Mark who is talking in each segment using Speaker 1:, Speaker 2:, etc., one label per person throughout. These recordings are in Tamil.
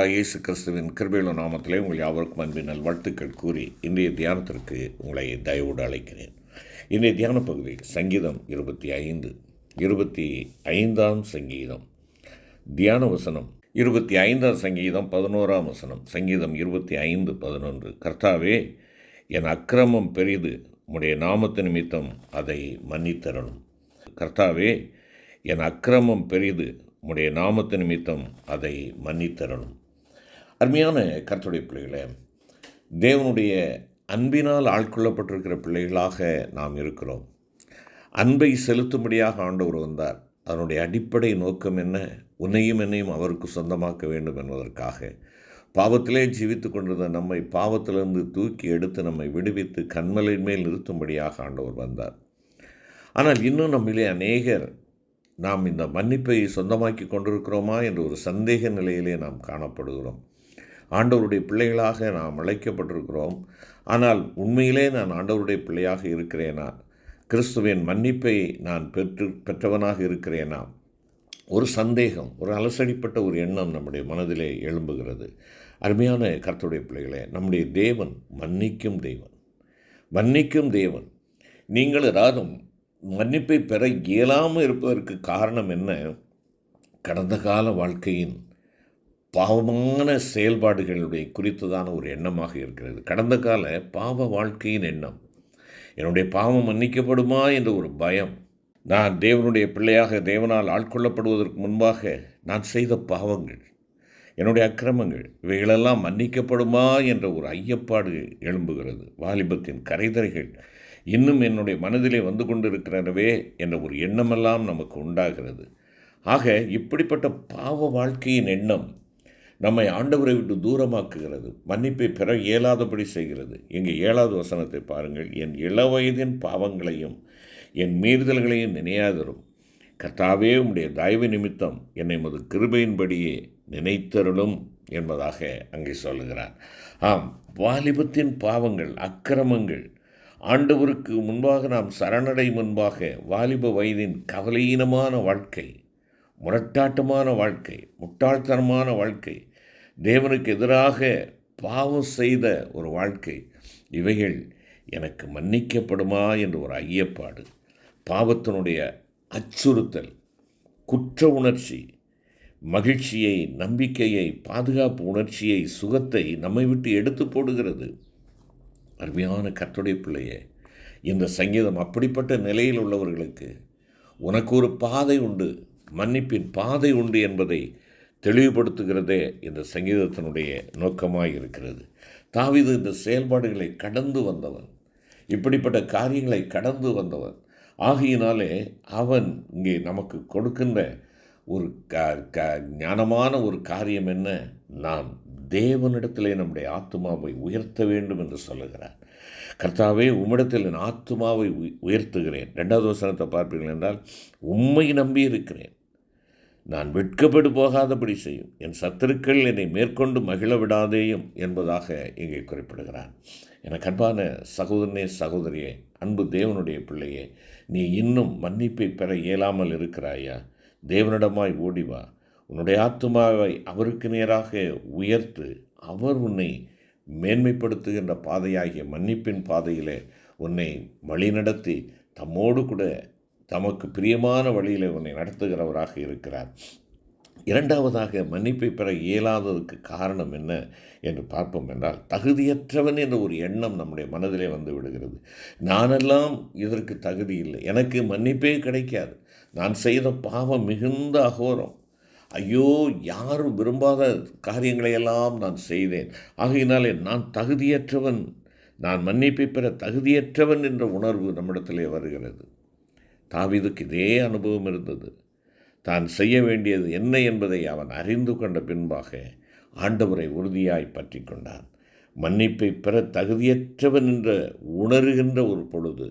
Speaker 1: ஆண்டவராக இயேசு கிறிஸ்துவின் கிருபையுள்ள நாமத்திலே உங்கள் யாவருக்கும் அன்பின் நல்வாழ்த்துக்கள் கூறி இன்றைய தியானத்திற்கு உங்களை தயவோடு அழைக்கிறேன். இன்றைய தியான பகுதி சங்கீதம் இருபத்தி ஐந்து இருபத்தி ஐந்தாம் சங்கீதம். தியான வசனம் இருபத்தி ஐந்தாம் சங்கீதம் பதினோராம் வசனம். சங்கீதம் இருபத்தி ஐந்து பதினொன்று. கர்த்தாவே என் அக்கிரமம் பெரிது உடைய நாமத்து நிமித்தம் அதை மன்னித்தரணும் கர்த்தாவே என் அக்கிரமம் பெரிது உம்முடைய நாமத்து நிமித்தம் அதை மன்னித்தரணும் அருமையான கர்த்தருடைய பிள்ளைகளே தேவனுடைய அன்பினால் ஆட்கொள்ளப்பட்டிருக்கிற பிள்ளைகளாக நாம் இருக்கிறோம். அன்பை செலுத்தும்படியாக ஆண்டவர் வந்தார். அதனுடைய அடிப்படை நோக்கம் என்ன? உன்னையும் என்னையும் அவருக்கு சொந்தமாக்க வேண்டும் என்பதற்காக. பாவத்திலே ஜீவித்து கொண்டிருந்த நம்மை பாவத்திலிருந்து தூக்கி எடுத்து நம்மை விடுவித்து கண்மலின் மேல் நிறுத்தும்படியாக ஆண்டவர் வந்தார். ஆனால் இன்னும் நம்மிலே அநேகர் நாம் இந்த மன்னிப்பை சொந்தமாக்கி கொண்டிருக்கிறோமா என்ற ஒரு சந்தேக நிலையிலே நாம் காணப்படுகிறோம். ஆண்டவருடைய பிள்ளைகளாக நாம் அழைக்கப்பட்டிருக்கிறோம். ஆனால் உண்மையிலே நான் ஆண்டவருடைய பிள்ளையாக இருக்கிறேனா? கிறிஸ்துவின் மன்னிப்பை நான் பெற்று பெற்றவனாக இருக்கிறேனா? ஒரு சந்தேகம் ஒரு அலசடிப்பட்ட ஒரு எண்ணம் நம்முடைய மனதிலே எழும்புகிறது. அருமையான கர்த்தருடைய பிள்ளைகளே நம்முடைய தேவன் மன்னிக்கும் தேவன். மன்னிக்கும் தேவன். நீங்கள் ஏதாதும் மன்னிப்பை பெற இயலாமல் இருப்பதற்கு காரணம் என்ன? கடந்த கால வாழ்க்கையின் பாவமான செயல்பாடுகளுடைய குறித்ததான ஒரு எண்ணமாக இருக்கிறது. கடந்த கால பாவ வாழ்க்கையின் எண்ணம் என்னுடைய பாவம் மன்னிக்கப்படுமா என்ற ஒரு பயம். நான் தேவனுடைய பிள்ளையாக தேவனால் ஆட்கொள்ளப்படுவதற்கு முன்பாக நான் செய்த பாவங்கள் என்னுடைய அக்கிரமங்கள் இவைகளெல்லாம் மன்னிக்கப்படுமா என்ற ஒரு ஐயப்பாடு எழும்புகிறது. வாலிபத்தின் கரைதரைகள் இன்னும் என்னுடைய மனதிலே வந்து கொண்டிருக்கிறனவே என்ற ஒரு எண்ணமெல்லாம் நமக்கு உண்டாகிறது. ஆக இப்படிப்பட்ட பாவ வாழ்க்கையின் எண்ணம் நம்மை ஆண்டவரை விட்டு தூரமாக்குகிறது மன்னிப்பை பெற இயலாதபடி செய்கிறது. இங்கே ஏழாவது வசனத்தை பாருங்கள். என் இளவயதின் பாவங்களையும் என் மீறுதல்களையும் நினையாதரும். கர்த்தாவே உம்முடைய தயவு நிமித்தம் என்னை மது கிருபையின்படியே நினைத்தருளும் என்பதாக அங்கே சொல்லுகிறார். ஆம் வாலிபத்தின் பாவங்கள் அக்கிரமங்கள் ஆண்டவருக்கு முன்பாக நாம் சரணடை முன்பாக வாலிப வயதின் கவலையீனமான வாழ்க்கை முரட்டாட்டமான வாழ்க்கை முட்டாள்தனமான வாழ்க்கை தேவனுக்கு எதிராக பாவம் செய்த ஒரு வாழ்க்கை. இவைகள் எனக்கு மன்னிக்கப்படுமா என்று ஒரு ஐயப்பாடு. பாவத்தினுடைய அச்சுறுத்தல் குற்ற உணர்ச்சி மகிழ்ச்சியை நம்பிக்கையை பாதுகாப்பு உணர்ச்சியை சுகத்தை நம்மை விட்டு எடுத்து போடுகிறது. அருமையான கத்துடைய பிள்ளையே இந்த சங்கீதம் அப்படிப்பட்ட நிலையில் உள்ளவர்களுக்கு உனக்கு ஒரு பாதை உண்டு மன்னிப்பின் பாதை உண்டு என்பதை தெளிவுபடுத்துகிறதே இந்த சங்கீதத்தினுடைய நோக்கமாக இருக்கிறது. தாவிது இந்த செயல்பாடுகளை கடந்து வந்தவன். இப்படிப்பட்ட காரியங்களை கடந்து வந்தவன். ஆகையினாலே அவன் இங்கே நமக்கு கொடுக்கின்ற ஒரு க க ஞானமான ஒரு காரியம் என்ன? நாம் தேவனிடத்திலே நம்முடைய ஆத்மாவை உயர்த்த வேண்டும் என்று சொல்லுகிறார். கர்த்தாவே உம்மிடத்தில் என் ஆத்மாவை உயர்த்துகிறேன். ரெண்டாவது வசனத்தை பார்ப்பீர்கள் என்றால் உம்மை நம்பி இருக்கிறேன். நான் வெட்கப்படு போகாதபடி செய்யும். என் சத்துருக்கள் என்னை மேற்கொண்டு மகிழ விடாதேயும் என்பதாக இங்கே குறிப்பிடுகிறான். எனக்கு அன்பான சகோதரனே சகோதரியே அன்பு தேவனுடைய பிள்ளையே நீ இன்னும் மன்னிப்பை பெற இயலாமல் இருக்கிறாயா? தேவனிடமாய் ஓடிவா உன்னுடைய ஆத்மாவை அவருக்கு நேராக உயர்த்து அவர் உன்னை மேன்மைப்படுத்துகின்ற பாதையாகிய மன்னிப்பின் பாதையிலே உன்னை வழிநடத்தி தம்மோடு கூட தமக்கு பிரியமான வழியில் உன்னை நடத்துகிறவராக இருக்கிறார். இரண்டாவதாக மன்னிப்பை பெற இயலாததுக்கு காரணம் என்ன என்று பார்ப்போம் என்றால் தகுதியற்றவன் என்ற ஒரு எண்ணம் நம்முடைய மனதிலே வந்து விடுகிறது. நானெல்லாம் இதற்கு தகுதி இல்லை. எனக்கு மன்னிப்பே கிடைக்காது. நான் செய்த பாவம் மிகுந்த அகோரம். ஐயோ யாரும் விரும்பாத காரியங்களையெல்லாம் நான் செய்தேன். ஆகையினாலே நான் தகுதியற்றவன். நான் மன்னிப்பை பெற தகுதியற்றவன் என்ற உணர்வு நம்மிடத்திலே வருகிறது. தாவிதுக்கு இதே அனுபவம் இருந்தது. தான் செய்ய வேண்டியது என்ன என்பதை அவன் அறிந்து கொண்ட பின்பாக ஆண்டவரை உறுதியாய் பற்றி கொண்டான். மன்னிப்பை பெற தகுதியற்றவன் என்ற உணர்கின்ற ஒரு பொழுது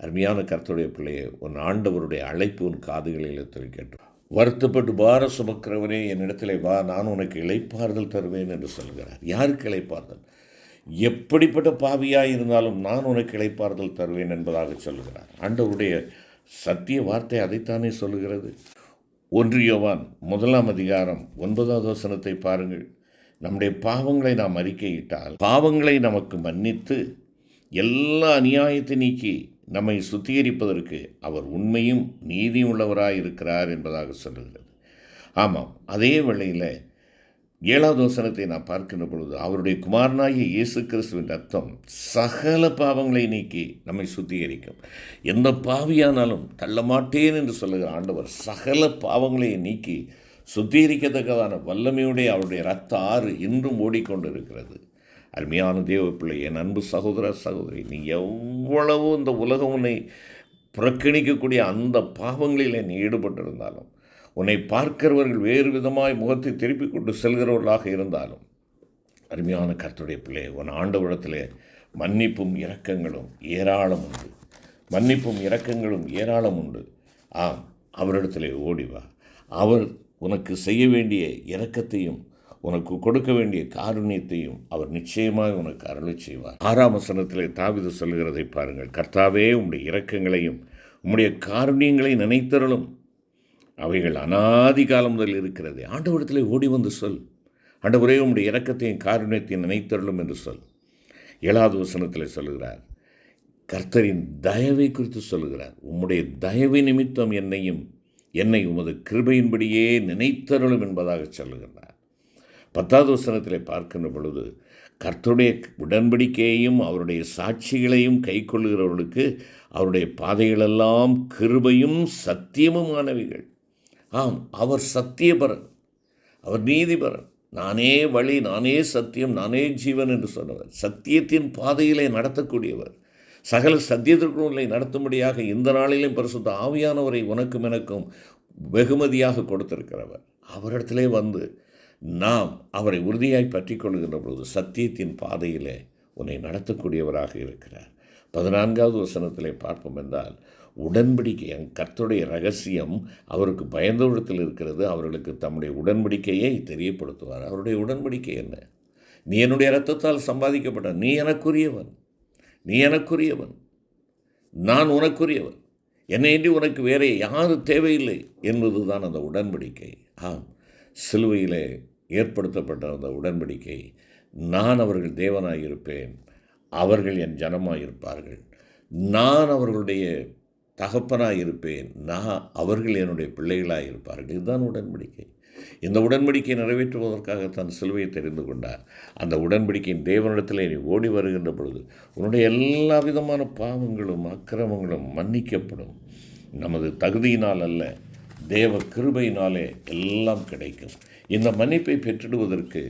Speaker 1: அருமையான கர்த்தருடைய பிள்ளையை உன் ஆண்டவருடைய அழைப்பு உன் காதுகளில் கேட்டு வருத்தப்பட்டு பார சுமக்கிறவனே என்னிடத்தில் வா நான் உனக்கு இழைப்பாறுதல் தருவேன் என்று சொல்கிறார். யாருக்கு இழைப்பார்தல் எப்படிப்பட்ட பாவியாக இருந்தாலும் நான் உனக்கு இழைப்பாறுதல் தருவேன் என்பதாக சொல்கிறார். ஆண்டவருடைய சத்திய வார்த்தை அதைத்தானே சொல்லுகிறது? ஒன்றியவான் முதலாம் அதிகாரம் ஒன்பதாவது வசனத்தை பாருங்கள். நம்முடைய பாவங்களை நாம் அறிக்கையிட்டால் பாவங்களை நமக்கு மன்னித்து எல்லா அநியாயத்தை நீக்கி நம்மை சுத்திகரிப்பதற்கு அவர் உண்மையும் நீதியும் உள்ளவராக இருக்கிறார் என்பதாக சொல்லுகிறது. ஆமாம் அதே வேளையில் ஏழாவது வசனத்தை நான் பார்க்கின்ற பொழுது அவருடைய குமாரனாகிய இயேசு கிறிஸ்துவின் ரத்தம் சகல பாவங்களை நீக்கி நம்மை சுத்திகரிக்கும். எந்த பாவியானாலும் தள்ள மாட்டேன் என்று சொல்லுகிற ஆண்டவர் சகல பாவங்களை நீக்கி சுத்திகரிக்கத்தக்கதான வல்லமையுடைய அவருடைய ரத்த ஆறு இன்றும் ஓடிக்கொண்டு இருக்கிறது அருமையான தேவ பிள்ளை என் அன்பு சகோதர சகோதரி நீ எவ்வளவு இந்த உலகம் உன்னை புறக்கணிக்கக்கூடிய அந்த பாவங்களில் நீ ஈடுபட்டிருந்தாலும் உன்னை பார்க்கிறவர்கள் வேறு விதமாய் முகத்தை திருப்பிக் கொண்டு செல்கிறவர்களாக இருந்தாலும் அருமையான கர்த்தருடைய பிள்ளை உன் ஆண்டவரத்தில் மன்னிப்பும் இரக்கங்களும் ஏராளம் உண்டு. மன்னிப்பும் இரக்கங்களும் ஏராளம் உண்டு. ஆம் அவரிடத்திலே ஓடிவா அவர் உனக்கு செய்ய வேண்டிய இரக்கத்தையும் உனக்கு கொடுக்க வேண்டிய காருண்யத்தையும் அவர் நிச்சயமாக உனக்கு அருளை செய்வார். ஆறாம் வசனத்திலே தாவிது சொல்கிறதை பாருங்கள். கர்த்தாவே உம்முடைய இரக்கங்களையும் உம்முடைய காருண்யங்களை நினைத்தருளும். அவைகள் அனாதி காலம் முதல் இருக்கிறது. ஆண்டவரிடத்திலே ஓடி வந்து சொல். ஆண்டவரே உம்முடைய இறக்கத்தையும் காரணியத்தையும் நினைத்தருளும் என்று சொல். ஏழாவது வசனத்தில் சொல்லுகிறார். கர்த்தரின் தயவை குறித்து சொல்லுகிறார். உம்முடைய தயவை நிமித்தம் என்னையும் என்னை உமது கிருபையின்படியே நினைத்தருளும் என்பதாக சொல்லுகிறார் பத்தாவது வசனத்தில் பார்க்கின்ற பொழுது கர்த்தருடைய உடன்படிக்கையையும் அவருடைய சாட்சிகளையும் கைக்கொள்ளுகிறவர்களுக்கு அவருடைய பாதைகளெல்லாம் கிருபையும் சத்தியமுமானவைகள். ஆம் அவர் சத்தியபரன். அவர் நீதிபரன். நானே வழி நானே சத்தியம் நானே ஜீவன் என்று சொன்னவர். சத்தியத்தின் பாதையிலே நடத்தக்கூடியவர். சகல சத்தியத்திற்குள்ளே நடத்தும்படியாக இந்த நாளிலும் பரிசுத்த ஆவியானவரை உனக்கும் எனக்கும் வெகுமதியாக கொடுத்திருக்கிறவர். அவரிடத்திலே வந்து நாம் அவரை உறுதியாய் பற்றி கொள்கின்ற பொழுது சத்தியத்தின் பாதையிலே உன்னை நடத்தக்கூடியவராக இருக்கிறார். பதினான்காவது வசனத்திலே பார்ப்போம் என்றால் உடன்படிக்கை என் கர்த்தருடைய ரகசியம் அவருக்கு பயந்தவிடத்தில் இருக்கிறது அவர்களுக்கு தம்முடைய உடன்படிக்கையை தெரியப்படுத்துவார். அவருடைய உடன்படிக்கை என்ன? நீ என்னுடைய ரத்தத்தால் சம்பாதிக்கப்பட்ட நீ எனக்குரியவன் நீ எனக்குரியவன் நான் உனக்குரியவன் என்னையின்றி உனக்கு வேறே யாரும் தேவையில்லை என்பதுதான் அந்த உடன்படிக்கை. ஆம் சிலுவையிலே ஏற்படுத்தப்பட்ட அந்த உடன்படிக்கை நான் அவர்கள் தேவனாக இருப்பேன் அவர்கள் என் ஜனமாக இருப்பார்கள் நான் அவர்களுடைய தகப்பனாக இருப்பேன் நான் அவர்கள் என்னுடைய பிள்ளைகளாக இருப்பார்கள் இதுதான் உடன்படிக்கை. இந்த உடன்படிக்கையை நிறைவேற்றுவதற்காக தன் சிலுவையை தெரிந்து கொண்டார். அந்த உடன்படிக்கையின் தேவனிடத்தில் நீ ஓடி வருகின்ற பொழுது உன்னுடைய எல்லா விதமான பாவங்களும் அக்கிரமங்களும் மன்னிக்கப்படும். நமது தகுதியினால் அல்ல தேவ கிருபையினாலே எல்லாம் கிடைக்கும். இந்த மன்னிப்பை பெற்றிடுவதற்கு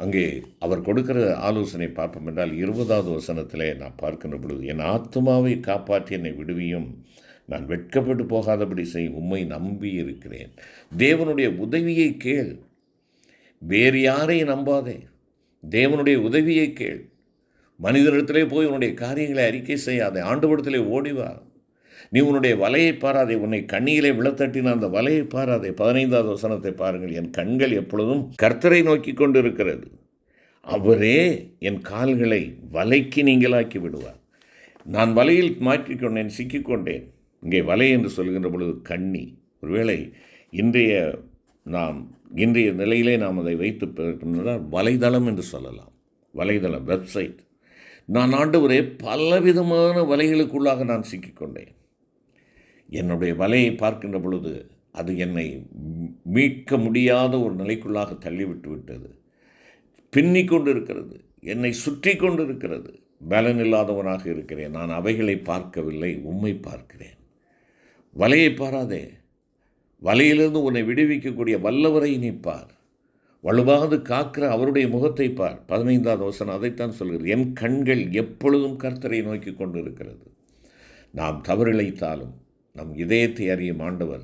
Speaker 1: அங்கே அவர் கொடுக்கிற ஆலோசனை பார்ப்போம் என்றால் இருபதாவது வசனத்திலே நான் பார்க்கின்ற பொழுது என் ஆத்மாவை காப்பாற்றி என்னை விடுவியும். நான் வெட்கப்பட்டு போகாதபடி செய். உம்மை நம்பி இருக்கிறேன். தேவனுடைய உதவியை கேள். வேறு யாரையும் நம்பாதே. தேவனுடைய உதவியை கேள். மனிதனிடத்திலே போய் உன்னுடைய காரியங்களை அறிக்கை செய்யாதே. ஆண்டு ஓடிவா நீ உன்னுடைய வலையை பாராதே உன்னை கண்ணியிலே விழத்தட்டின அந்த வலையை பாராதே. பதினைந்தாவது வசனத்தை பாருங்கள். என் கண்கள் எப்பொழுதும் கர்த்தரை நோக்கி கொண்டிருக்கிறது. அவரே என் கால்களை வலைக்கு நீங்களாக்கி விடுவார். நான் வலையில் மாற்றிக்கொண்டேன் சிக்கிக்கொண்டேன். இங்கே வலை என்று சொல்கின்ற பொழுது கண்ணி. ஒருவேளை இன்றைய நாம் இன்றைய நிலையிலே நாம் அதை வைத்து பார்க்கணும்னால் வலைதளம் என்று சொல்லலாம். வலைதளம் வெப்சைட். நான் ஆண்டவரே பலவிதமான வலைகளுக்குள்ளாக நான் சிக்கிக்கொண்டேன். என்னுடைய வலையை பார்க்கின்ற பொழுது அது என்னை மீட்க முடியாத ஒரு நிலைக்குள்ளாக தள்ளிவிட்டு விட்டது. பின்னி கொண்டு இருக்கிறது என்னை சுற்றி கொண்டு இருக்கிறது பலன் இல்லாதவனாக இருக்கிறேன். நான் அவைகளை பார்க்கவில்லை உம்மை பார்க்கிறேன். வலையை பாராதே. வலையிலிருந்து உன்னை விடுவிக்கக்கூடிய வல்லவரை நீ பார். காக்கிற அவருடைய முகத்தை பார். பதினைந்தாவது வசனம் அதைத்தான் சொல்கிறது. என் கண்கள் எப்பொழுதும் கர்த்தரை நோக்கி கொண்டு இருக்கிறது நாம் தவறிழைத்தாலும் நம் இதயத்தை அறியும் ஆண்டவர்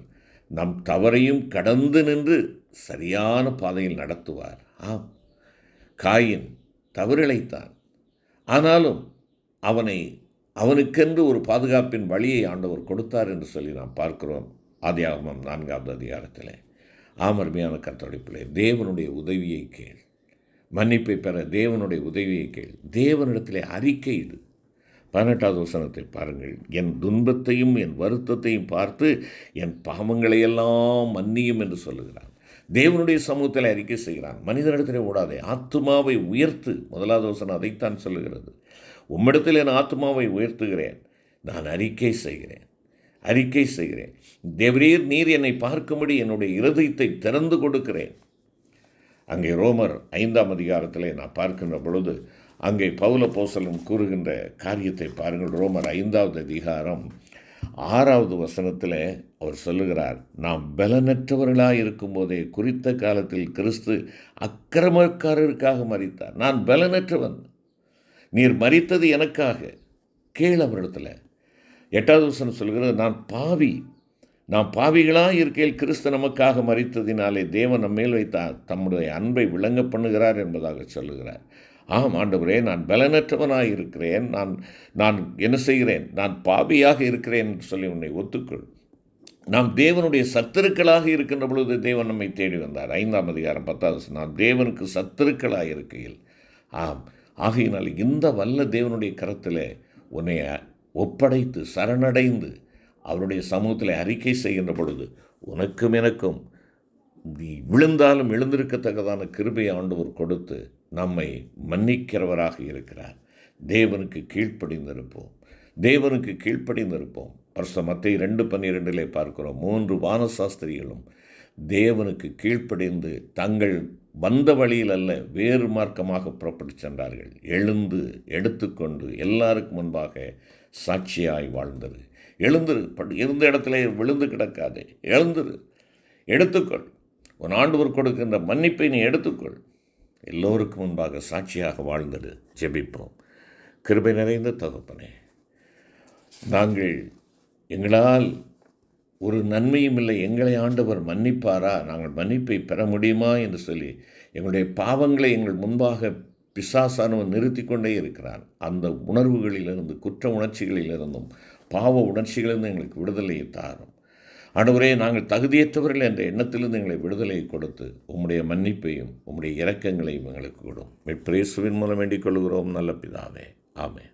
Speaker 1: நம் தவறையும் கடந்து நின்று சரியான பாதையில் நடத்துவார். ஆம். காயின் தவறிழைத்தான். ஆனாலும் அவனை அவனுக்கென்று ஒரு பாதுகாப்பின் வழியை ஆண்டவர் கொடுத்தார் என்று சொல்லி நாம் பார்க்கிறோம். ஆதியாகமம் நான்காவது அதிகாரத்தில். ஆமர்மையான கத்தொடைப்பிலே தேவனுடைய உதவியை கேள். மன்னிப்பை பெற தேவனுடைய உதவியை கேள். தேவனிடத்திலே இது பதினெட்டாவது வசனத்தை பாருங்கள். என் துன்பத்தையும் என் வருத்தத்தையும் பார்த்து என் பாவங்களையெல்லாம் மன்னியும் என்று சொல்லுகிறான். தேவனுடைய சமூகத்தில் அறிக்கை செய்கிறான். மனிதனிடத்திலே ஓடாதே. ஆத்மாவை உயர்த்து முதலாவது வசனம் அதைத்தான் சொல்லுகிறது. உம்மிடத்தில் என் ஆத்மாவை உயர்த்துகிறேன். நான் அறிக்கை செய்கிறேன். அறிக்கை செய்கிறேன். தேவரீர் நீர் என்னை பார்க்கும்படி என்னுடைய இருதயத்தை திறந்து கொடுக்கிறேன். அங்கே ரோமர் ஐந்தாம் அதிகாரத்தில் நான் பார்க்கின்ற பொழுது அங்கே பவுல போசலம் கூறுகின்ற காரியத்தை பாருங்கள். ரோமர் ஐந்தாவது அதிகாரம் ஆறாவது வசனத்தில் அவர் சொல்லுகிறார் நாம் பலனற்றவர்களாக இருக்கும்போதே குறித்த காலத்தில் கிறிஸ்து அக்கிரமக்காரருக்காக மறித்தார் நான் பலனற்றவன். நீர் மறித்தது எனக்காக. கீழ் அவரிடத்தில் எட்டாவது வசனம் சொல்கிறது நான் பாவி. நாம் பாவிகளாக இருக்கையில் கிறிஸ்து நமக்காக மறித்ததினாலே தேவன் நம்மேல் வைத்தார் தம்முடைய அன்பை விளங்க பண்ணுகிறார் என்பதாக சொல்லுகிறார். ஆம் ஆண்டவரே நான் பலனற்றவனாக இருக்கிறேன் நான் நான் என்ன செய்கிறேன்? நான் பாபியாக இருக்கிறேன் என்று சொல்லி உன்னை ஒத்துக்கொள். நாம் தேவனுடைய சத்துருக்களாக இருக்கின்ற பொழுது தேவன் நம்மை தேடி வந்தார். ஐந்தாம் அதிகாரம் பத்தாவது நாம் தேவனுக்கு சத்துருக்களாக இருக்கையில் ஆம் ஆகையினால் இந்த வல்ல தேவனுடைய கரத்தில் உன்னை ஒப்படைத்து சரணடைந்து அவருடைய சமூகத்தில் அறிக்கை செய்கின்ற பொழுது உனக்கும் எனக்கும் நீ விழுந்தாலும் எழுந்திருக்கத்தக்கதான கிருபையை ஆண்டவர் கொடுத்து நம்மை மன்னிக்கிறவராக இருக்கிறார். தேவனுக்கு கீழ்ப்படிந்திருப்போம். தேவனுக்கு கீழ்ப்படிந்திருப்போம். வருஷம் மத்திய ரெண்டு பன்னிரெண்டிலே பார்க்கிறோம். மூன்று வானசாஸ்திரிகளும் தேவனுக்கு கீழ்ப்படிந்து தங்கள் வந்த வழியில் அல்ல வேறு மார்க்கமாக புறப்பட்டு சென்றார்கள். எழுந்து எடுத்துக்கொண்டு எல்லாருக்கும் முன்பாக சாட்சியாய் வாழ்ந்தது. எழுந்துரு இருந்த இடத்துல விழுந்து கிடக்காதே. எழுந்துரு எடுத்துக்கொள். உன் ஆண்டவர் கொடுக்கின்ற மன்னிப்பை நீ எடுத்துக்கொள். எல்லோருக்கும் முன்பாக சாட்சியாக வாழ்ந்தது ஜெபிப்போம். கிருபை நிறைந்த தகப்பனே நாங்கள் எங்களால் ஒரு நன்மையும் இல்லை எங்களை ஆண்டவர் மன்னிப்பாரா? நாங்கள் மன்னிப்பை பெற முடியுமா என்று சொல்லி எங்களுடைய பாவங்களை எங்கள் முன்பாக பிசாசானவன் நிறுத்தி கொண்டே இருக்கிறான். அந்த உணர்வுகளிலிருந்து குற்ற உணர்ச்சிகளிலிருந்தும் பாவ உணர்ச்சிகளிலிருந்து எங்களுக்கு விடுதலையை தாரும். ஆண்டவரே நாங்கள் தகுதியற்றவர்கள் என்ற எண்ணத்திலிருந்து எங்களை விடுதலையை கொடுத்து உம்முடைய மன்னிப்பையும் உம்முடைய இரக்கங்களையும் எங்களுக்கு கொடும் பிரேசுவின் மூலம் வேண்டிக் கொள்கிறோம். நல்ல பிதாவே. ஆமே